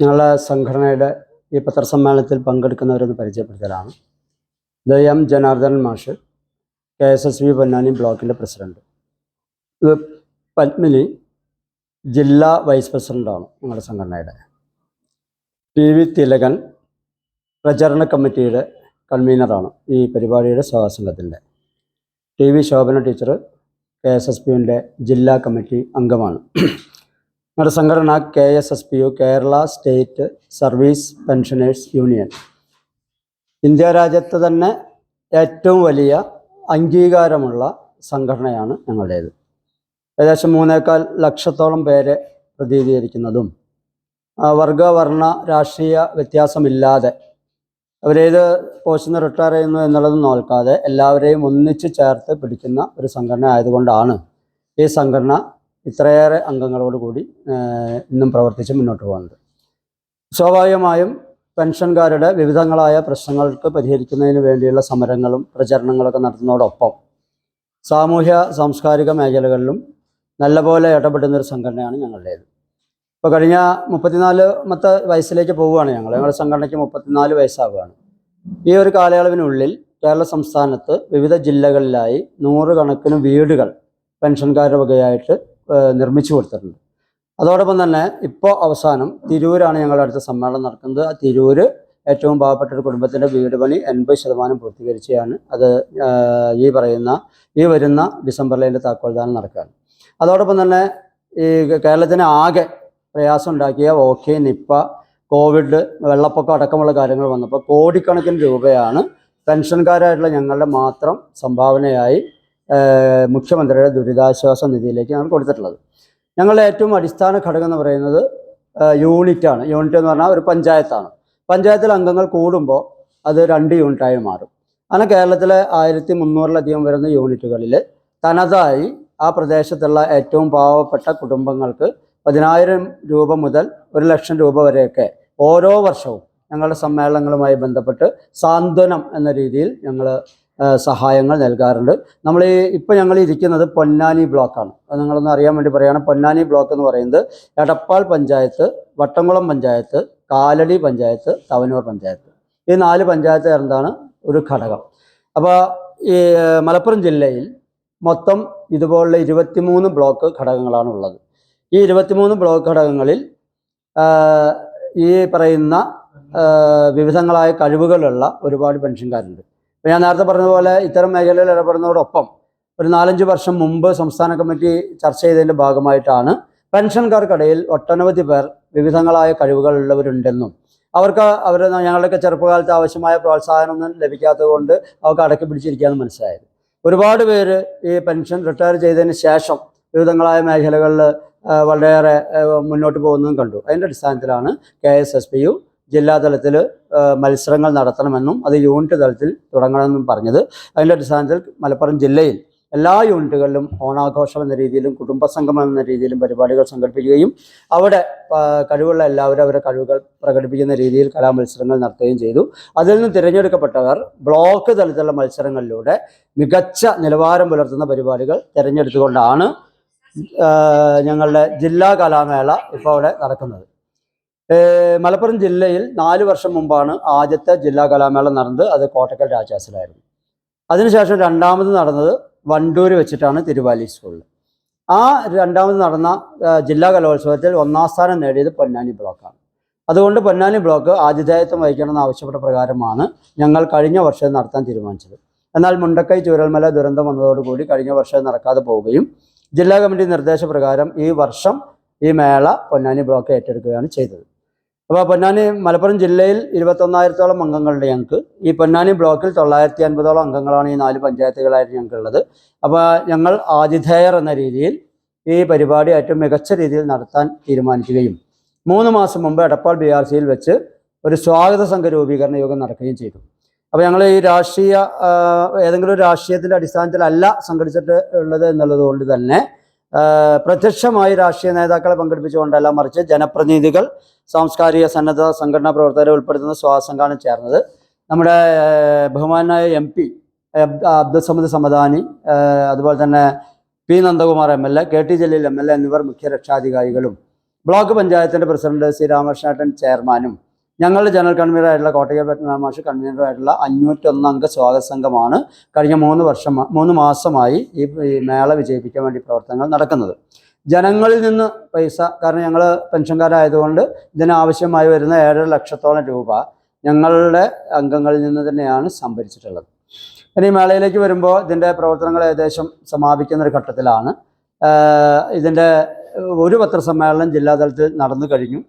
ഞങ്ങളുടെ സംഘടനയുടെ ഈ പത്രസമ്മേളനത്തിൽ പങ്കെടുക്കുന്നവരൊന്ന് പരിചയപ്പെടുത്തലാണ്. ഇത് എം ജനാർദ്ദനൻ മാഷ് K S S P Ponnani ബ്ലോക്കിന്റെ പ്രസിഡന്റ്. ഇത് പത്മിനി ജില്ലാ വൈസ് പ്രസിഡന്റാണ് ഞങ്ങളുടെ സംഘടനയുടെ. പി വി തിലകൻ പ്രചരണ കമ്മിറ്റിയുടെ കൺവീനറാണ് ഈ പരിപാടിയുടെ സഭാസംഘത്തിന്റെ T V Shobhana teacher K S S പിയുടെ ജില്ലാ കമ്മിറ്റി അംഗമാണ്. ഞങ്ങളുടെ സംഘടന K S S P U Kerala state service pensioners union. India രാജ്യത്ത് തന്നെ ഏറ്റവും വലിയ അംഗീകാരമുള്ള സംഘടനയാണ് ഞങ്ങളുടേത്. ഏകദേശം മൂന്നേക്കാൽ ലക്ഷത്തോളം പേരെ പ്രതിനിധീകരിക്കുന്നതും വർഗവർണ വർഗ വർണ രാഷ്ട്രീയ വ്യത്യാസമില്ലാതെ അവരേത് പോസ്റ്റിൽ നിന്ന് റിട്ടയർ ചെയ്യുന്നു എന്നുള്ളത് നോക്കാതെ എല്ലാവരെയും ഒന്നിച്ച് ചേർത്ത് പിടിക്കുന്ന ഒരു സംഘടന ആയതുകൊണ്ടാണ് ഈ സംഘടന ഇത്രയേറെ അംഗങ്ങളോട് കൂടി ഇന്നും പ്രവർത്തിച്ച് മുന്നോട്ട് പോകുന്നത് സ്വാഭാവികമായും പെൻഷൻകാരുടെ വിവിധങ്ങളായ പ്രശ്നങ്ങൾക്ക് പരിഹരിക്കുന്നതിന് വേണ്ടിയുള്ള സമരങ്ങളും പ്രചരണങ്ങളൊക്കെ നടത്തുന്നതോടൊപ്പം സാമൂഹ്യ സാംസ്കാരിക മേഖലകളിലും നല്ലപോലെ ഇടപെടുന്ന ഒരു സംഘടനയാണ് ഞങ്ങളുടേത്. ഇപ്പോൾ കഴിഞ്ഞ മുപ്പത്തിനാല് വയസ്സിലേക്ക് പോവുകയാണ് ഞങ്ങൾ. ഞങ്ങളുടെ സംഘടനയ്ക്ക് മുപ്പത്തിനാല് വയസ്സാവുകയാണ്. ഈ ഒരു കാലയളവിനുള്ളിൽ കേരള സംസ്ഥാനത്ത് വിവിധ ജില്ലകളിലായി നൂറുകണക്കിന് വീടുകൾ പെൻഷൻകാരുടെ വകയായിട്ട് നിർമ്മിച്ചു കൊടുത്തിട്ടുണ്ട്. അതോടൊപ്പം തന്നെ ഇപ്പോൾ അവസാനം തിരൂരാണ് ഞങ്ങളുടെ അടുത്ത സമ്മേളനം നടക്കുന്നത്. ആ തിരൂര് ഏറ്റവും പാവപ്പെട്ട ഒരു കുടുംബത്തിന്റെ വീട് പണി എൺപത് ശതമാനം പൂർത്തീകരിച്ചാണ് അത് ഈ പറയുന്ന ഈ വരുന്ന ഡിസംബറിൽ അതിന്റെ താക്കോൽദാനം നടക്കുകയാണ്. അതോടൊപ്പം തന്നെ ഈ കേരളത്തിന് ആകെ പ്രയാസം ഉണ്ടാക്കിയ ഓക്കെ നിപ്പ കോവിഡ് വെള്ളപ്പൊക്കം അടക്കമുള്ള കാര്യങ്ങൾ വന്നപ്പോൾ കോടിക്കണക്കിന് രൂപയാണ് പെൻഷൻകാരായിട്ടുള്ള ഞങ്ങളുടെ മാത്രം സംഭാവനയായി മുഖ്യമന്ത്രിയുടെ ദുരിതാശ്വാസ നിധിയിലേക്ക് ഞങ്ങൾ കൊടുത്തിട്ടുള്ളത്. ഞങ്ങളുടെ ഏറ്റവും അടിസ്ഥാന ഘടകം എന്ന് പറയുന്നത് യൂണിറ്റാണ്. യൂണിറ്റ് എന്ന് പറഞ്ഞാൽ ഒരു പഞ്ചായത്താണ്. പഞ്ചായത്തിൽ അംഗങ്ങൾ കൂടുമ്പോൾ അത് രണ്ട് യൂണിറ്റായി മാറും. അങ്ങനെ കേരളത്തിലെ ആയിരത്തി മുന്നൂറിലധികം വരുന്ന യൂണിറ്റുകളിൽ തനതായി ആ പ്രദേശത്തുള്ള ഏറ്റവും പാവപ്പെട്ട കുടുംബങ്ങൾക്ക് പതിനായിരം രൂപ മുതൽ ഒരു ലക്ഷം രൂപ വരെയൊക്കെ ഓരോ വർഷവും ഞങ്ങളുടെ സമ്മേളനങ്ങളുമായി ബന്ധപ്പെട്ട് സാന്ത്വനം എന്ന രീതിയിൽ ഞങ്ങൾ സഹായങ്ങൾ നൽകാറുണ്ട്. നമ്മൾ ഇപ്പോൾ ഇപ്പം ഞങ്ങൾ ഇരിക്കുന്നത് പൊന്നാനി ബ്ലോക്കാണ്. അത് നിങ്ങളൊന്ന് അറിയാൻ വേണ്ടി പറയുകയാണ് പൊന്നാനി ബ്ലോക്ക് എന്ന് പറയുന്നത് എടപ്പാൾ പഞ്ചായത്ത് വട്ടംകുളം പഞ്ചായത്ത് കാലടി പഞ്ചായത്ത് തവനൂർ പഞ്ചായത്ത്. ഈ നാല് പഞ്ചായത്ത് ചേർന്നാണ് ഒരു ഘടകം. അപ്പോൾ ഈ മലപ്പുറം ജില്ലയിൽ മൊത്തം ഇതുപോലുള്ള ഇരുപത്തിമൂന്ന് ബ്ലോക്ക് ഘടകങ്ങളാണ് ഉള്ളത്. ഈ ഇരുപത്തിമൂന്ന് ബ്ലോക്ക് ഘടകങ്ങളിൽ ഈ പറയുന്ന വിവിധങ്ങളായ കഴിവുകളുള്ള ഒരുപാട് പെൻഷൻകാരുണ്ട്. ഞാൻ നേരത്തെ പറഞ്ഞതുപോലെ ഇത്തരം മേഖലയിൽ ഇടപെടുന്നതോടൊപ്പം ഒരു നാലഞ്ച് വർഷം മുമ്പ് സംസ്ഥാന കമ്മിറ്റി ചർച്ച ചെയ്തതിന്റെ ഭാഗമായിട്ടാണ് പെൻഷൻകാർക്കിടയിൽ ഒട്ടനവധി പേർ വിവിധങ്ങളായ കഴിവുകളുള്ളവരുണ്ടെന്നും അവർക്ക് അവർ ഞങ്ങളുടെയൊക്കെ ചെറുപ്പകാലത്ത് ആവശ്യമായ പ്രോത്സാഹനമൊന്നും ലഭിക്കാത്തത് കൊണ്ട് അവർക്ക് അടക്കി പിടിച്ചിരിക്കുകയെന്ന് മനസ്സിലായത്. ഒരുപാട് പേര് ഈ പെൻഷൻ റിട്ടയർ ചെയ്തതിന് ശേഷം വിവിധങ്ങളായ മേഖലകളിൽ വളരെയേറെ മുന്നോട്ട് പോകുന്നതും കണ്ടു. അതിന്റെ അടിസ്ഥാനത്തിലാണ് K S S P U ജില്ലാ തലത്തിൽ മത്സരങ്ങൾ നടത്തണമെന്നും അത് യൂണിറ്റ് തലത്തിൽ തുടങ്ങണമെന്നും പറഞ്ഞത്. അതിന്റെ അടിസ്ഥാനത്തിൽ മലപ്പുറം ജില്ലയിൽ എല്ലാ യൂണിറ്റുകളിലും ഓണാഘോഷം എന്ന രീതിയിലും കുടുംബസംഗമം എന്ന രീതിയിലും പരിപാടികൾ സംഘടിപ്പിക്കുകയും അവിടെ കഴിവുള്ള എല്ലാവരും അവരുടെ കഴിവുകൾ പ്രകടിപ്പിക്കുന്ന രീതിയിൽ കലാമത്സരങ്ങൾ നടത്തുകയും ചെയ്തു. അതിൽ നിന്ന് തിരഞ്ഞെടുക്കപ്പെട്ടവർ ബ്ലോക്ക് തലത്തിലുള്ള മത്സരങ്ങളിലൂടെ മികച്ച നിലവാരം പുലർത്തുന്ന പരിപാടികൾ തിരഞ്ഞെടുത്തുകൊണ്ടാണ് ഞങ്ങളുടെ ജില്ലാ കലാമേള ഇപ്പോൾ അവിടെ നടക്കുന്നത്. മലപ്പുറം ജില്ലയിൽ നാല് വർഷം മുമ്പാണ് ആദ്യത്തെ ജില്ലാ കലാമേള നടന്നത്. അത് കോട്ടക്കൽ രാജാസിലായിരുന്നു. അതിനുശേഷം രണ്ടാമത് നടന്നത് വണ്ടൂര് വെച്ചിട്ടാണ് തിരുവാലി സ്കൂളിൽ ആ രണ്ടാമത് നടന്ന ജില്ലാ കലോത്സവത്തിൽ ഒന്നാം സ്ഥാനം നേടിയത് പൊന്നാനി ബ്ലോക്കാണ് അതുകൊണ്ട് പൊന്നാനി ബ്ലോക്ക് ആതിഥേയത്വം വഹിക്കണമെന്ന് ആവശ്യപ്പെട്ട പ്രകാരമാണ് ഞങ്ങൾ കഴിഞ്ഞ വർഷം നടത്താൻ തീരുമാനിച്ചത്. എന്നാൽ മുണ്ടക്കൈ ചൂരൽമല ദുരന്തം വന്നതോടുകൂടി കഴിഞ്ഞ വർഷം നടക്കാതെ പോവുകയും ജില്ലാ കമ്മിറ്റി നിർദ്ദേശപ്രകാരം ഈ വർഷം ഈ മേള പൊന്നാനി ബ്ലോക്ക് ഏറ്റെടുക്കുകയാണ് ചെയ്തത്. അപ്പോൾ പൊന്നാനി മലപ്പുറം ജില്ലയിൽ ഇരുപത്തൊന്നായിരത്തോളം അംഗങ്ങളുണ്ട് ഞങ്ങൾക്ക്. ഈ പൊന്നാനി ബ്ലോക്കിൽ തൊള്ളായിരത്തി അൻപതോളം അംഗങ്ങളാണ് ഈ നാല് പഞ്ചായത്തുകളായിട്ട് ഞങ്ങൾക്കുള്ളത്. അപ്പോൾ ഞങ്ങൾ ആതിഥേയർ എന്ന രീതിയിൽ ഈ പരിപാടി ഏറ്റവും മികച്ച രീതിയിൽ നടത്താൻ തീരുമാനിക്കുകയും മൂന്ന് മാസം മുമ്പ് എടപ്പാൾ ബി ആർ സിയിൽ വെച്ച് ഒരു സ്വാഗത സംഘ രൂപീകരണ യോഗം നടക്കുകയും ചെയ്തു. അപ്പോൾ ഞങ്ങൾ ഈ രാഷ്ട്രീയ ഏതെങ്കിലും രാഷ്ട്രീയത്തിന്റെ അടിസ്ഥാനത്തിലല്ല സംഘടിച്ചിട്ട് ഉള്ളത് എന്നുള്ളത് കൊണ്ട് തന്നെ പ്രത്യക്ഷമായി രാഷ്ട്രീയ നേതാക്കളെ പങ്കെടുപ്പിച്ചുകൊണ്ടല്ല മറിച്ച് ജനപ്രതിനിധികൾ സാംസ്കാരിക സന്നദ്ധ സംഘടനാ പ്രവർത്തകരെ ഉൾപ്പെടുത്തുന്ന സ്വാസംഘാണ് ചേർന്നത്. നമ്മുടെ ബഹുമാനായ എം പി അബ്ദുൽ സമദ് സമദാനി അതുപോലെ തന്നെ P Nandakumar M L A K T Jaleel M L A എന്നിവർ മുഖ്യ രക്ഷാധികാരികളും ബ്ലോക്ക് പഞ്ചായത്തിന്റെ പ്രസിഡന്റ് സി രാമകൃഷ്ണേട്ടൻ ചെയർമാനും ഞങ്ങളുടെ ജനറൽ കൺവീനറായിട്ടുള്ള കോട്ടയ്ക്കൽ പത്മനാഭ മാഷ് കൺവീനറായിട്ടുള്ള അഞ്ഞൂറ്റൊന്ന് അംഗ സ്വാഗത സംഘമാണ് കഴിഞ്ഞ മൂന്ന് വർഷം മൂന്ന് മാസമായി ഈ മേള വിജയിപ്പിക്കാൻ വേണ്ടി പ്രവർത്തനങ്ങൾ നടക്കുന്നത്. ജനങ്ങളിൽ നിന്ന് പൈസ കാരണം ഞങ്ങൾ പെൻഷൻകാരായതുകൊണ്ട് ഇതിനാവശ്യമായി വരുന്ന ഏഴര ലക്ഷത്തോളം രൂപ ഞങ്ങളുടെ അംഗങ്ങളിൽ നിന്ന് തന്നെയാണ് സംഭരിച്ചിട്ടുള്ളത്. ഇനി മേളയിലേക്ക് വരുമ്പോൾ ഇതിന്റെ പ്രവർത്തനങ്ങൾ ഏകദേശം സമാപിക്കുന്ന ഒരു ഘട്ടത്തിലാണ്. ഇതിന്റെ ഒരു പത്രസമ്മേളനം ജില്ലാതലത്തിൽ നടന്നു കഴിഞ്ഞു.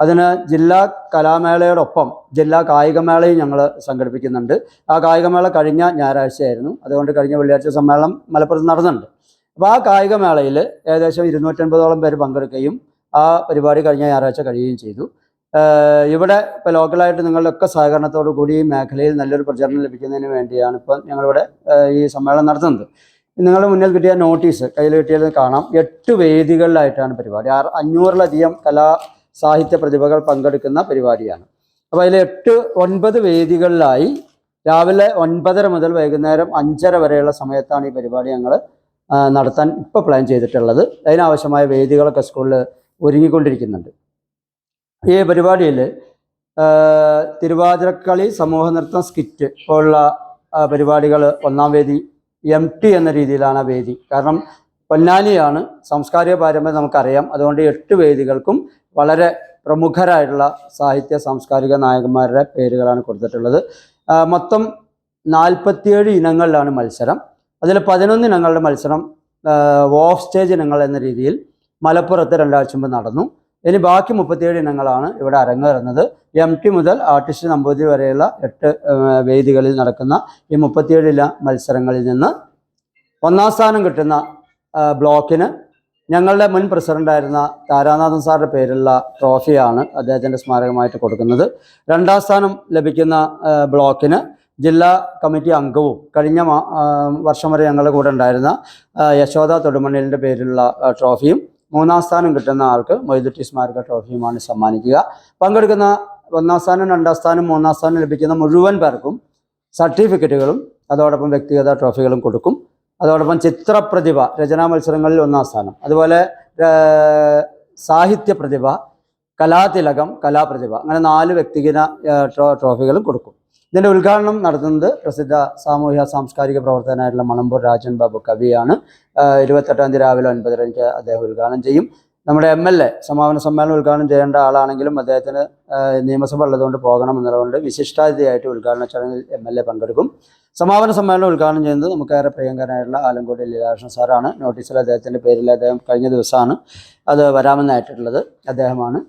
അതിന് ജില്ലാ കലാമേളയോടൊപ്പം ജില്ലാ കായികമേളയും ഞങ്ങൾ സംഘടിപ്പിക്കുന്നുണ്ട്. ആ കായികമേള കഴിഞ്ഞ ഞായറാഴ്ചയായിരുന്നു. അതുകൊണ്ട് കഴിഞ്ഞ വെള്ളിയാഴ്ച സമ്മേളനം മലപ്പുറത്ത് നടന്നുണ്ട് അപ്പോൾ ആ കായികമേളയിൽ ഏകദേശം ഇരുന്നൂറ്റൻപതോളം പേര് പങ്കെടുക്കുകയും ആ പരിപാടി കഴിഞ്ഞ ഞായറാഴ്ച കഴിയുകയും ചെയ്തു. ഇവിടെ ഇപ്പോൾ ലോക്കലായിട്ട് നിങ്ങളുടെയൊക്കെ സഹകരണത്തോടു കൂടി ഈ മേഖലയിൽ നല്ലൊരു പ്രചരണം ലഭിക്കുന്നതിന് വേണ്ടിയാണ് ഇപ്പം ഞങ്ങളിവിടെ ഈ സമ്മേളനം നടത്തുന്നത്. നിങ്ങൾ മുന്നിൽ കിട്ടിയ നോട്ടീസ് കയ്യിൽ കിട്ടിയത് കാണാം. എട്ട് വേദികളിലായിട്ടാണ് പരിപാടി. ആറ് അഞ്ഞൂറിലധികം കലാ സാഹിത്യ പ്രതിഭകൾ പങ്കെടുക്കുന്ന പരിപാടിയാണ്. അപ്പോൾ അതിൽ എട്ട് ഒൻപത് വേദികളിലായി രാവിലെ ഒൻപതര മുതൽ വൈകുന്നേരം അഞ്ചര വരെയുള്ള സമയത്താണ് ഈ പരിപാടി ഞങ്ങൾ നടത്താൻ ഇപ്പോൾ പ്ലാൻ ചെയ്തിട്ടുള്ളത്. അതിനാവശ്യമായ വേദികളൊക്കെ സ്കൂളിൽ ഒരുങ്ങിക്കൊണ്ടിരിക്കുന്നുണ്ട്. ഈ പരിപാടിയിൽ തിരുവാതിരക്കളി സമൂഹ നൃത്തം സ്കിറ്റ് പോലുള്ള പരിപാടികൾ ഒന്നാം വേദി എം ടി എന്ന രീതിയിലാണ് വേദി. കാരണം പൊന്നാനിയാണ് സാംസ്കാരിക പാരമ്പര്യം നമുക്കറിയാം. അതുകൊണ്ട് എട്ട് വേദികൾക്കും വളരെ പ്രമുഖരായിട്ടുള്ള സാഹിത്യ സാംസ്കാരിക നായകന്മാരുടെ പേരുകളാണ് കൊടുത്തിട്ടുള്ളത്. മൊത്തം നാൽപ്പത്തിയേഴ് ഇനങ്ങളിലാണ് മത്സരം. അതിൽ പതിനൊന്ന് ഇനങ്ങളുടെ മത്സരം ഓഫ് സ്റ്റേജ് ഇനങ്ങൾ എന്ന രീതിയിൽ മലപ്പുറത്ത് രണ്ടാഴ്ച മുമ്പ് നടന്നു. ഇനി ബാക്കി മുപ്പത്തിയേഴ് ഇനങ്ങളാണ് ഇവിടെ അരങ്ങേറുന്നത്. എം ടി മുതൽ ആർട്ടിസ്റ്റ് നമ്പൂതിരി വരെയുള്ള എട്ട് വേദികളിൽ നടക്കുന്ന ഈ മുപ്പത്തിയേഴ് ഇന മത്സരങ്ങളിൽ നിന്ന് ഒന്നാം സ്ഥാനം കിട്ടുന്ന ബ്ലോക്കിന് ഞങ്ങളുടെ മുൻ പ്രസിഡന്റായിരുന്ന താരാനാഥൻ സാറിന്റെ പേരുള്ള ട്രോഫിയാണ് അദ്ദേഹത്തിന്റെ സ്മാരകമായിട്ട് കൊടുക്കുന്നത്. രണ്ടാം സ്ഥാനം ലഭിക്കുന്ന ബ്ലോക്കിന് ജില്ലാ കമ്മിറ്റി അംഗവും കഴിഞ്ഞ വർഷം വരെ ഞങ്ങളുടെ കൂടെ ഉണ്ടായിരുന്ന യശോദ തൊടുമണ്ണിലിന്റെ പേരിലുള്ള ട്രോഫിയും മൂന്നാം സ്ഥാനം കിട്ടുന്ന ആൾക്ക് മൊയ്തുട്ടി സ്മാരക ട്രോഫിയുമാണ് സമ്മാനിക്കുക. പങ്കെടുക്കുന്ന ഒന്നാം സ്ഥാനം രണ്ടാം സ്ഥാനം മൂന്നാം സ്ഥാനം ലഭിക്കുന്ന മുഴുവൻ പേർക്കും സർട്ടിഫിക്കറ്റുകളും അതോടൊപ്പം വ്യക്തിഗത ട്രോഫികളും കൊടുക്കും. അതോടൊപ്പം ചിത്രപ്രതിഭ രചനാ മത്സരങ്ങളിൽ ഒന്നാം സ്ഥാനം. അതുപോലെ സാഹിത്യ പ്രതിഭ കലാതിലകം കലാപ്രതിഭ. അങ്ങനെ നാല് വ്യക്തിഗത ട്രോ- ട്രോഫികളും കൊടുക്കും. ഇതിന്റെ ഉദ്ഘാടനം നടത്തുന്നത് പ്രസിദ്ധ സാമൂഹ്യ സാംസ്കാരിക പ്രവർത്തകനായിട്ടുള്ള മണമ്പൂർ രാജൻ ബാബു കവിയാണ്. ഇരുപത്തെട്ടാം തീയതി രാവിലെ ഒൻപതരയ്ക്ക് അദ്ദേഹം ഉദ്ഘാടനം ചെയ്യും. നമ്മുടെ എം എൽ എ സമാപന സമ്മേളനം ഉദ്ഘാടനം ചെയ്യേണ്ട ആളാണെങ്കിലും അദ്ദേഹത്തിന് നിയമസഭ ഉള്ളതുകൊണ്ട് പോകണം എന്നുള്ളതുകൊണ്ട് വിശിഷ്ടാതിഥിയായിട്ട് ഉദ്ഘാടന ചടങ്ങിൽ എം എൽ എ പങ്കെടുക്കും. സമാപന സമ്മേളനം ഉദ്ഘാടനം ചെയ്യുന്നത് നമുക്കേറെ പ്രിയങ്കരനായിട്ടുള്ള ആലങ്കോട് ലീലാകൃഷ്ണൻ സാറാണ്. നോട്ടീസിൽ അദ്ദേഹത്തിന്റെ പേരിൽ അദ്ദേഹം കഴിഞ്ഞ ദിവസമാണ് അത് വരാമെന്നായിട്ടുള്ളത് അദ്ദേഹമാണ്.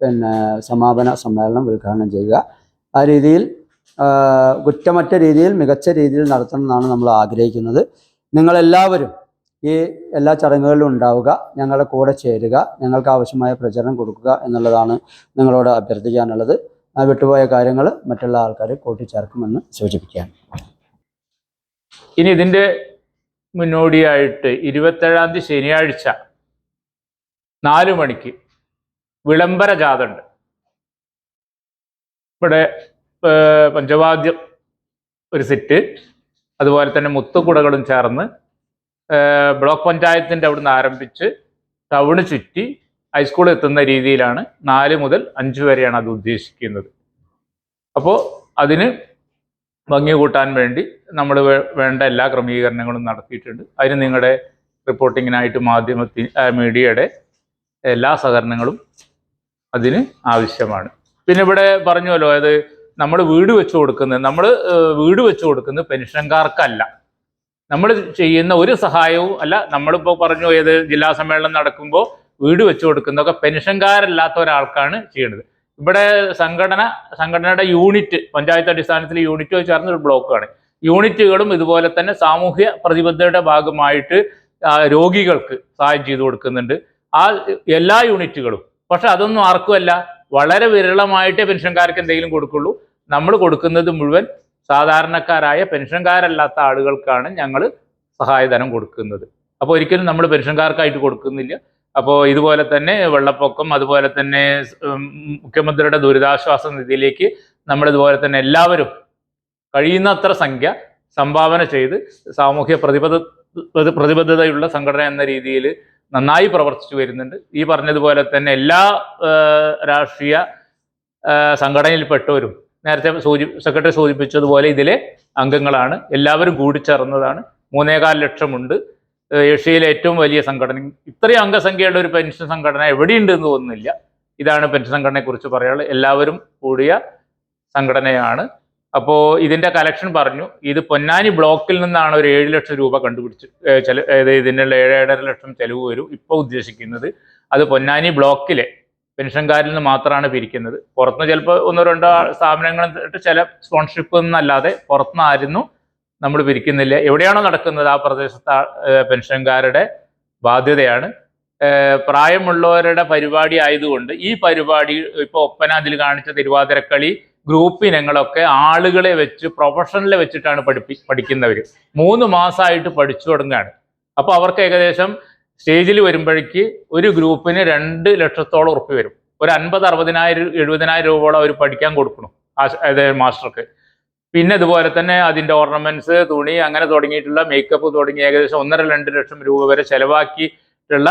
പിന്നെ സമാപന സമ്മേളനം ഉദ്ഘാടനം ചെയ്യുക. ആ രീതിയിൽ കുറ്റമറ്റ രീതിയിൽ മികച്ച രീതിയിൽ നടത്തണമെന്നാണ് നമ്മൾ ആഗ്രഹിക്കുന്നത്. നിങ്ങളെല്ലാവരും ഈ എല്ലാ ചടങ്ങുകളിലും ഉണ്ടാവുക ഞങ്ങളുടെ കൂടെ ചേരുക ഞങ്ങൾക്ക് ആവശ്യമായ പ്രചരണം കൊടുക്കുക എന്നുള്ളതാണ് നിങ്ങളോട് അഭ്യർത്ഥിക്കാനുള്ളത്. ആ വിട്ടുപോയ കാര്യങ്ങൾ മറ്റുള്ള ആൾക്കാരെ കൂട്ടിച്ചേർക്കുമെന്ന് സൂചിപ്പിക്കുകയാണ്. ഇനി ഇതിന്റെ മുന്നോടിയായിട്ട് ഇരുപത്തേഴാം തീയതി ശനിയാഴ്ച നാലു മണിക്ക് വിളംബര ജാഥ ഉണ്ട്. ഇവിടെ പഞ്ചവാദ്യം ഒരു സെറ്റ് അതുപോലെ തന്നെ മുത്തുകുടകളും ചേർന്ന് ബ്ലോക്ക് പഞ്ചായത്തിന്റെ അവിടുന്ന് ആരംഭിച്ച് ടൗണ് ചുറ്റി ഹൈസ്കൂൾ എത്തുന്ന രീതിയിലാണ് നാല് മുതൽ അഞ്ച് വരെയാണ് അത് ഉദ്ദേശിക്കുന്നത്. അപ്പോൾ അതിന് ഭംഗി കൂട്ടാൻ വേണ്ടി നമ്മൾ വേണ്ട എല്ലാ ക്രമീകരണങ്ങളും നടത്തിയിട്ടുണ്ട്. അതിന് നിങ്ങളുടെ റിപ്പോർട്ടിങ്ങിനായിട്ട് മാധ്യമത്തി മീഡിയയുടെ എല്ലാ സഹകരണങ്ങളും അതിന് ആവശ്യമാണ്. പിന്നെ ഇവിടെ പറഞ്ഞുവല്ലോ അത് നമ്മൾ വീട് വെച്ച് കൊടുക്കുന്നത് നമ്മൾ വീട് വെച്ച് കൊടുക്കുന്നത് പെൻഷൻകാർക്കല്ല. നമ്മൾ ചെയ്യുന്ന ഒരു സഹായവും അല്ല നമ്മളിപ്പോൾ പറഞ്ഞു ഏത് ജില്ലാ സമ്മേളനം നടക്കുമ്പോൾ വീട് വെച്ചു കൊടുക്കുന്നതൊക്കെ പെൻഷൻകാരല്ലാത്ത ഒരാൾക്കാണ് ചെയ്യുന്നത്. ഇവിടെ സംഘടന സംഘടനയുടെ യൂണിറ്റ് പഞ്ചായത്ത് അടിസ്ഥാനത്തിൽ യൂണിറ്റ് ചേർന്ന ഒരു ബ്ലോക്കാണ്. യൂണിറ്റുകളും ഇതുപോലെ തന്നെ സാമൂഹ്യ പ്രതിബദ്ധതയുടെ ഭാഗമായിട്ട് രോഗികൾക്ക് സഹായം ചെയ്തു കൊടുക്കുന്നുണ്ട്. ആ എല്ലാ യൂണിറ്റുകളും. പക്ഷെ അതൊന്നും ആർക്കുമല്ല വളരെ വിരളമായിട്ടേ പെൻഷൻകാർക്ക് എന്തെങ്കിലും കൊടുക്കുള്ളൂ. നമ്മൾ കൊടുക്കുന്നത് മുഴുവൻ സാധാരണക്കാരായ പെൻഷൻകാരല്ലാത്ത ആളുകൾക്കാണ് ഞങ്ങൾ സഹായധനം കൊടുക്കുന്നത്. അപ്പോൾ ഒരിക്കലും നമ്മൾ പെൻഷൻകാർക്കായിട്ട് കൊടുക്കുന്നില്ല. അപ്പോൾ ഇതുപോലെ തന്നെ വെള്ളപ്പൊക്കം അതുപോലെ തന്നെ മുഖ്യമന്ത്രിയുടെ ദുരിതാശ്വാസ നിധിയിലേക്ക് നമ്മളിതുപോലെ തന്നെ എല്ലാവരും കഴിയുന്നത്ര സംഖ്യ സംഭാവന ചെയ്ത് സാമൂഹ്യ പ്രതിബദ്ധ പ്രതിബദ്ധതയുള്ള സംഘടന എന്ന രീതിയിൽ നന്നായി പ്രവർത്തിച്ചു വരുന്നുണ്ട്. ഈ പറഞ്ഞതുപോലെ തന്നെ എല്ലാ രാഷ്ട്രീയ സംഘടനയിൽപ്പെട്ടവരും നേരത്തെ സൂചി സെക്രട്ടറി സൂചിപ്പിച്ചതുപോലെ ഇതിലെ അംഗങ്ങളാണ്. എല്ലാവരും കൂടിച്ചേർന്നതാണ് മൂന്നേകാൽ ലക്ഷമുണ്ട്. ഏഷ്യയിലെ ഏറ്റവും വലിയ സംഘടന. ഇത്രയും അംഗസംഖ്യയുള്ള ഒരു പെൻഷൻ സംഘടന എവിടെയുണ്ട് എന്ന് തോന്നുന്നില്ല. ഇതാണ് പെൻഷൻ സംഘടനയെ കുറിച്ച് പറയാനുള്ളത്. എല്ലാവരും കൂടിയ സംഘടനയാണ്. അപ്പോൾ ഇതിന്റെ കലക്ഷൻ പറഞ്ഞു. ഇത് പൊന്നാനി ബ്ലോക്കിൽ നിന്നാണ് ഒരു ഏഴ് ലക്ഷം രൂപ കണ്ടുപിടിച്ച് ചില ഇതിനുള്ള ഏഴ് ഏഴര ലക്ഷം ചെലവ് വരും ഇപ്പോൾ ഉദ്ദേശിക്കുന്നത്. അത് പൊന്നാനി ബ്ലോക്കിലെ പെൻഷൻകാരിൽ നിന്ന് മാത്രമാണ് പിരിക്കുന്നത്. പുറത്തുനിന്ന് ചിലപ്പോൾ ഒന്നോ രണ്ടോ സ്ഥാപനങ്ങൾ ചില സ്പോൺസർഷിപ്പ് എന്നല്ലാതെ പുറത്തുനിന്ന് ആയിരുന്നു നമ്മൾ പിരിക്കുന്നില്ല എവിടെയാണോ നടക്കുന്നത് ആ പ്രദേശത്തെ പെൻഷൻകാരുടെ ബാധ്യതയാണ്. പ്രായമുള്ളവരുടെ പരിപാടി ആയതുകൊണ്ട് ഈ പരിപാടി ഇപ്പോൾ ഒപ്പന അതിൽ കാണിച്ച തിരുവാതിരക്കളി ഗ്രൂപ്പ് ഇനങ്ങളൊക്കെ ആളുകളെ വെച്ച് പ്രൊഫഷണലെ വെച്ചിട്ടാണ് പഠിപ്പി പഠിക്കുന്നവർ മൂന്ന് മാസമായിട്ട് പഠിച്ചു തുടങ്ങുകയാണ്. അപ്പോൾ അവർക്ക് ഏകദേശം സ്റ്റേജിൽ വരുമ്പോഴേക്ക് ഒരു ഗ്രൂപ്പിന് രണ്ട് ലക്ഷത്തോളം ഉറുപ്പ് വരും. ഒരു അൻപത് അറുപതിനായിരം എഴുപതിനായിരം രൂപയോളം അവർ പഠിക്കാൻ കൊടുക്കണം. അതായത് മാസ്റ്റർക്ക്. പിന്നെ ഇതുപോലെ തന്നെ അതിന്റെ ഓർണമെന്റ്സ് തുണി അങ്ങനെ തുടങ്ങിയിട്ടുള്ള മേക്കപ്പ് തുടങ്ങി ഏകദേശം ഒന്നര രണ്ട് ലക്ഷം രൂപ വരെ ചെലവാക്കിയിട്ടുള്ള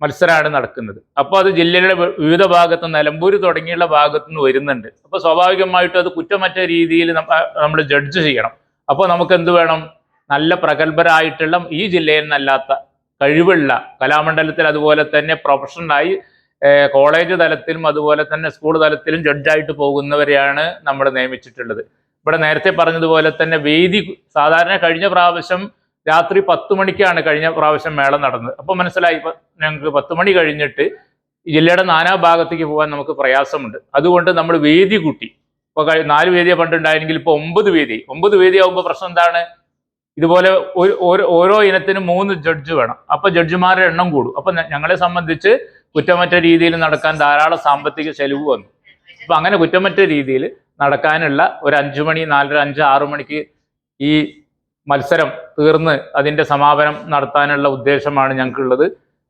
മത്സരമാണ് നടക്കുന്നത്. അപ്പോൾ അത് ജില്ലയുടെ വിവിധ ഭാഗത്ത് നിലമ്പൂർ തുടങ്ങിയുള്ള ഭാഗത്തു നിന്ന് വരുന്നുണ്ട്. അപ്പോൾ സ്വാഭാവികമായിട്ടും അത് കുറ്റമറ്റ രീതിയിൽ നമ്മൾ ജഡ്ജ് ചെയ്യണം. അപ്പോൾ നമുക്ക് എന്ത് വേണം? നല്ല പ്രഗത്ഭരായിട്ടുള്ള ഈ ജില്ലയിൽ നിന്നല്ലാത്ത കഴിവുള്ള കലാമണ്ഡലത്തിൽ അതുപോലെ തന്നെ പ്രൊഫഷണലായി കോളേജ് തലത്തിലും അതുപോലെ തന്നെ സ്കൂൾ തലത്തിലും ജഡ്ജായിട്ട് പോകുന്നവരെയാണ് നമ്മൾ നിയമിച്ചിട്ടുള്ളത്. ഇവിടെ നേരത്തെ പറഞ്ഞതുപോലെ തന്നെ വേദി സാധാരണ കഴിഞ്ഞ പ്രാവശ്യം രാത്രി പത്ത് മണിക്കാണ് കഴിഞ്ഞ പ്രാവശ്യം മേള നടന്നത്. അപ്പോൾ മനസ്സിലായി. ഞങ്ങൾക്ക് പത്ത് മണി കഴിഞ്ഞിട്ട് ജില്ലയുടെ നാനാ ഭാഗത്തേക്ക് പോകാൻ നമുക്ക് പ്രയാസമുണ്ട്. അതുകൊണ്ട് നമ്മൾ വേദി കൂട്ടി. ഇപ്പോൾ നാല് വേദിയെ പണ്ടുണ്ടായെങ്കിൽ ഇപ്പോൾ ഒമ്പത് വേദി. ഒമ്പത് വേദി ആകുമ്പോൾ പ്രശ്നം എന്താണ്? ഇതുപോലെ ഓരോ ഇനത്തിനും മൂന്ന് ജഡ്ജ് വേണം. അപ്പോൾ ജഡ്ജിമാരുടെ എണ്ണം കൂടും. അപ്പൊ ഞങ്ങളെ സംബന്ധിച്ച് കുറ്റമറ്റ രീതിയിൽ നടക്കാൻ ധാരാളം സാമ്പത്തിക ചെലവ് വന്നു. അപ്പൊ അങ്ങനെ കുറ്റമറ്റ രീതിയിൽ നടക്കാനുള്ള ഒരു അഞ്ചു മണി നാലര അഞ്ച് ആറു മണിക്ക് ഈ മത്സരം തീർന്ന് അതിന്റെ സമാപനം നടത്താനുള്ള ഉദ്ദേശമാണ് ഞങ്ങൾക്കുള്ളത്.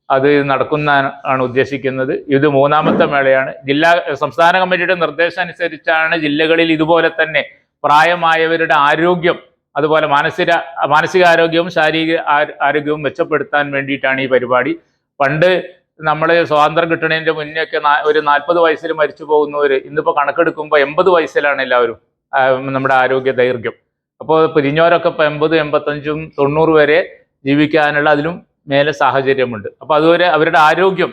അത് നടക്കുന്ന ആണ് ഉദ്ദേശിക്കുന്നത്. ഇത് മൂന്നാമത്തെ മേളയാണ്. ജില്ലാ സംസ്ഥാന കമ്മിറ്റിയുടെ നിർദ്ദേശം അനുസരിച്ചാണ് ജില്ലകളിൽ ഇതുപോലെ തന്നെ പ്രായമായവരുടെ ആരോഗ്യം അതുപോലെ മാനസിക മാനസികാരോഗ്യവും ശാരീരിക ആരോഗ്യവും മെച്ചപ്പെടുത്താൻ വേണ്ടിയിട്ടാണ് ഈ പരിപാടി. പണ്ട് നമ്മൾ സ്വാതന്ത്ര്യം മുന്നേ ഒക്കെ ഒരു നാൽപ്പത് വയസ്സിൽ മരിച്ചു പോകുന്നവർ ഇന്നിപ്പോൾ കണക്കെടുക്കുമ്പോൾ എൺപത് വയസ്സിലാണ് എല്ലാവരും നമ്മുടെ ആരോഗ്യ ദൈർഘ്യം. അപ്പോൾ പിരിഞ്ഞവരൊക്കെ ഇപ്പോൾ എൺപത് എൺപത്തഞ്ചും തൊണ്ണൂറ് വരെ ജീവിക്കാനുള്ള അതിലും മേലെ സാഹചര്യമുണ്ട്. അപ്പോൾ അതുവരെ അവരുടെ ആരോഗ്യം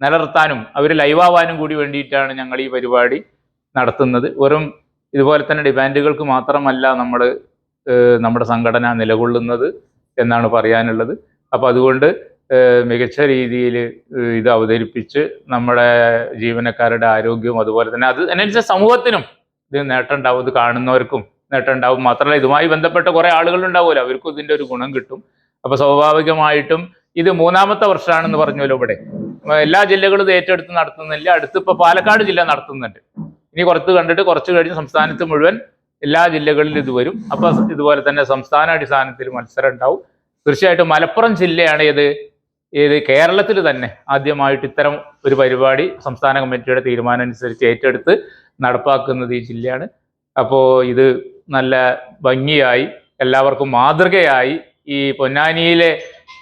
നിലനിർത്താനും അവർ ലൈവാവാനും കൂടി വേണ്ടിയിട്ടാണ് ഞങ്ങൾ ഈ പരിപാടി നടത്തുന്നത്. വെറും ഇതുപോലെ തന്നെ ഡിമാൻഡുകൾക്ക് മാത്രമല്ല നമ്മൾ നമ്മുടെ സംഘടന നിലകൊള്ളുന്നത് എന്നാണ് പറയാനുള്ളത്. അപ്പോൾ അതുകൊണ്ട് മികച്ച രീതിയിൽ ഇത് അവതരിപ്പിച്ച് നമ്മുടെ ജീവനക്കാരുടെ ആരോഗ്യവും അതുപോലെ തന്നെ അത് അതിനനുസരിച്ച് സമൂഹത്തിനും ഇത് നേട്ടം ഉണ്ടാവും ഇത് കാണുന്നവർക്കും നേട്ടം ഉണ്ടാവും മാത്രമല്ല ഇതുമായി ബന്ധപ്പെട്ട കുറേ ആളുകൾ ഉണ്ടാവുമല്ലോ അവർക്കും ഇതിന്റെ ഒരു ഗുണം കിട്ടും. അപ്പോൾ സ്വാഭാവികമായിട്ടും ഇത് മൂന്നാമത്തെ വർഷമാണെന്ന് പറഞ്ഞല്ലോ ഇവിടെ. എല്ലാ ജില്ലകളും ഇത് ഏറ്റെടുത്ത് നടത്തുന്നില്ല. അടുത്ത് ഇപ്പോൾ പാലക്കാട് ജില്ല നടത്തുന്നുണ്ട്. ഇനി കുറച്ച് കണ്ടിട്ട് കുറച്ച് കഴിഞ്ഞ് സംസ്ഥാനത്ത് മുഴുവൻ എല്ലാ ജില്ലകളിലും ഇത് വരും. അപ്പൊ ഇതുപോലെ തന്നെ സംസ്ഥാന അടിസ്ഥാനത്തിൽ മത്സരം ഉണ്ടാവും. തീർച്ചയായിട്ടും മലപ്പുറം ജില്ലയാണ് ഇത് ഇത് കേരളത്തിൽ തന്നെ ആദ്യമായിട്ട് ഇത്തരം ഒരു പരിപാടി സംസ്ഥാന കമ്മിറ്റിയുടെ തീരുമാനം അനുസരിച്ച് ഏറ്റെടുത്ത് നടപ്പാക്കുന്നത് ഈ ജില്ലയാണ്. അപ്പോൾ ഇത് നല്ല ഭംഗിയായി എല്ലാവർക്കും മാതൃകയായി ഈ പൊന്നാനിയിലെ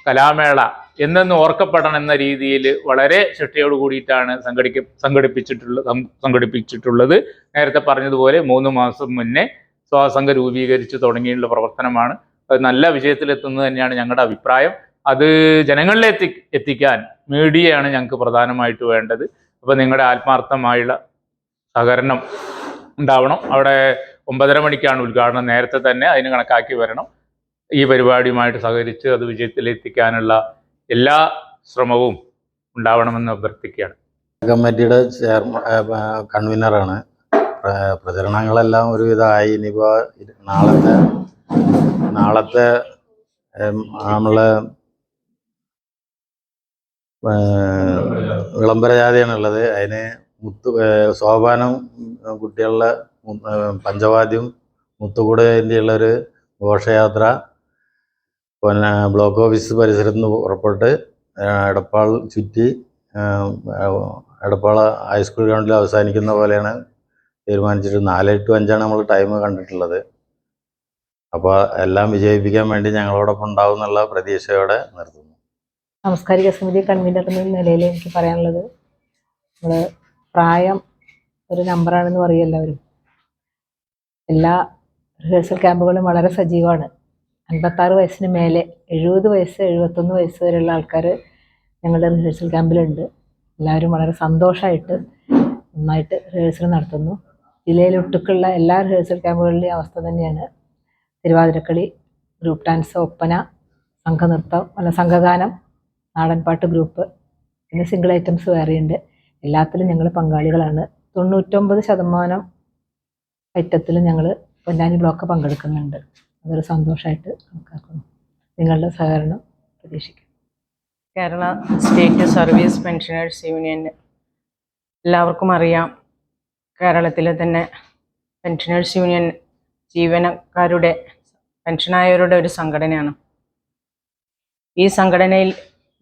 കലാമേള എന്നെന്ന് ഓർക്കപ്പെടണം എന്ന രീതിയിൽ വളരെ ചിട്ടയോട് കൂടിയിട്ടാണ് സംഘടിക്ക സംഘടിപ്പിച്ചിട്ടുള്ളത് സംഘടിപ്പിച്ചിട്ടുള്ളത്. നേരത്തെ പറഞ്ഞതുപോലെ മൂന്ന് മാസം മുന്നേ സ്വാസംഘ രൂപീകരിച്ച് തുടങ്ങിയിട്ടുള്ള പ്രവർത്തനമാണ്. അത് നല്ല വിജയത്തിലെത്തുന്നത് തന്നെയാണ് ഞങ്ങളുടെ അഭിപ്രായം. അത് ജനങ്ങളിലെ എത്തി എത്തിക്കാൻ മീഡിയയാണ് ഞങ്ങൾക്ക് പ്രധാനമായിട്ട് വേണ്ടത്. അപ്പോൾ നിങ്ങളുടെ ആത്മാർത്ഥമായുള്ള സഹകരണം ഉണ്ടാവണം. അവിടെ ഒമ്പതര മണിക്കാണ് ഉദ്ഘാടനം. നേരത്തെ തന്നെ അതിന് കണക്കാക്കി വരണം. ഈ പരിപാടിയുമായിട്ട് സഹകരിച്ച് അത് വിജയത്തിലെത്തിക്കാനുള്ള എല്ലാ ശ്രമവും ഉണ്ടാവണമെന്ന് അഭ്യർത്ഥിക്കുകയാണ്. കമ്മിറ്റിയുടെ ചെയർമാൻ കൺവീനറാണ്. പ്ര- പ്രചരണങ്ങളെല്ലാം ഒരുവിധമായി. ഇനിയിപ്പോൾ നാളത്തെ നാളത്തെ ഏർ, വിളംബര ഉള്ളത് അതിന് മുത്തു സോപാനം കുട്ടികളുടെ പഞ്ചവാദ്യം മുത്തുകൂടേന്റെയുള്ള ഒരു ഘോഷയാത്ര പിന്നെ ബ്ലോക്ക് ഓഫീസ് പരിസരത്ത് നിന്ന് പുറപ്പെട്ട് എടപ്പാൾ ചുറ്റി എടപ്പാൾ ഹൈസ്കൂൾ ഗ്രൗണ്ടിൽ അവസാനിക്കുന്ന പോലെയാണ് തീരുമാനിച്ചിട്ട് നാല് ടു അഞ്ചാണ് നമ്മൾ ടൈം കണ്ടിട്ടുള്ളത്. അപ്പോൾ എല്ലാം വിജയിപ്പിക്കാൻ വേണ്ടി ഞങ്ങളോടൊപ്പം ഉണ്ടാവും എന്നുള്ള പ്രതീക്ഷയോടെ നിർത്തുന്നു. സാംസ്കാരിക സമിതി കൺവീനർ എന്ന നിലയിൽ എനിക്ക് പറയാനുള്ളത് നമ്മൾ പ്രായം ഒരു നമ്പറാണെന്ന് പറയും എല്ലാവരും. എല്ലാ റിഹേഴ്സൽ ക്യാമ്പുകളും വളരെ സജീവമാണ്. അൻപത്താറ് വയസ്സിന് മേലെ എഴുപത് വയസ്സ് എഴുപത്തൊന്ന് വയസ്സ് വരെയുള്ള ആൾക്കാർ ഞങ്ങളുടെ റിഹേഴ്സൽ ക്യാമ്പിലുണ്ട് എല്ലാവരും വളരെ സന്തോഷമായിട്ട് നന്നായിട്ട് റിഹേഴ്സൽ നടത്തുന്നു. ജില്ലയിൽ ഒട്ടുക്കുള്ള എല്ലാ റിഹേഴ്സൽ ക്യാമ്പുകളിലെയും അവസ്ഥ തന്നെയാണ്. തിരുവാതിരക്കളി ഗ്രൂപ്പ് ഡാൻസ് ഒപ്പന സംഘനൃത്തം അല്ല സംഘഗാനം നാടൻപാട്ട് ഗ്രൂപ്പ് പിന്നെ സിംഗിൾ ഐറ്റംസ് വേറെയുണ്ട്. എല്ലാത്തിലും ഞങ്ങൾ പങ്കാളികളാണ്. തൊണ്ണൂറ്റൊമ്പത് ശതമാനം ഐറ്റത്തിൽ ഞങ്ങൾ പൊന്നാനി ബ്ലോക്ക് പങ്കെടുക്കുന്നുണ്ട്. അതൊരു സന്തോഷമായിട്ട് കണക്കാക്കുന്നു. നിങ്ങളുടെ സഹകരണം പ്രതീക്ഷിക്കുന്നു. Kerala state service pensioners union എല്ലാവർക്കും അറിയാം. കേരളത്തിലെ തന്നെ പെൻഷനേഴ്സ് യൂണിയൻ ജീവനക്കാരുടെ പെൻഷനായവരുടെ ഒരു സംഘടനയാണ്. ഈ സംഘടനയിൽ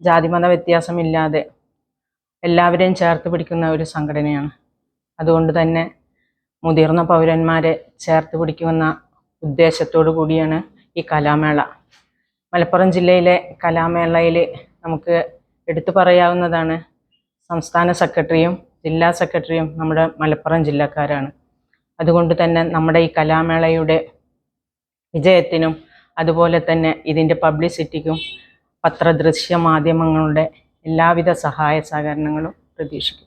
ജാതിമത വ്യത്യാസമില്ലാതെ എല്ലാവരെയും ചേർത്ത് പിടിക്കുന്ന ഒരു സംഘടനയാണ്. അതുകൊണ്ട് തന്നെ മുതിർന്ന പൗരന്മാരെ ചേർത്ത് പിടിക്കുമെന്ന ഉദ്ദേശത്തോടു കൂടിയാണ് ഈ കലാമേള. മലപ്പുറം ജില്ലയിലെ കലാമേളയിൽ നമുക്ക് എടുത്തു പറയാവുന്നതാണ് സംസ്ഥാന സെക്രട്ടറിയും ജില്ലാ സെക്രട്ടറിയും നമ്മുടെ മലപ്പുറം ജില്ലക്കാരാണ്. അതുകൊണ്ട് തന്നെ നമ്മുടെ ഈ കലാമേളയുടെ വിജയത്തിനും അതുപോലെ തന്നെ ഇതിന്റെ പബ്ലിസിറ്റിക്കും പത്രദൃശ്യ മാധ്യമങ്ങളുടെ എല്ലാവിധ സഹായ സഹകരണങ്ങളും പ്രതീക്ഷിക്കും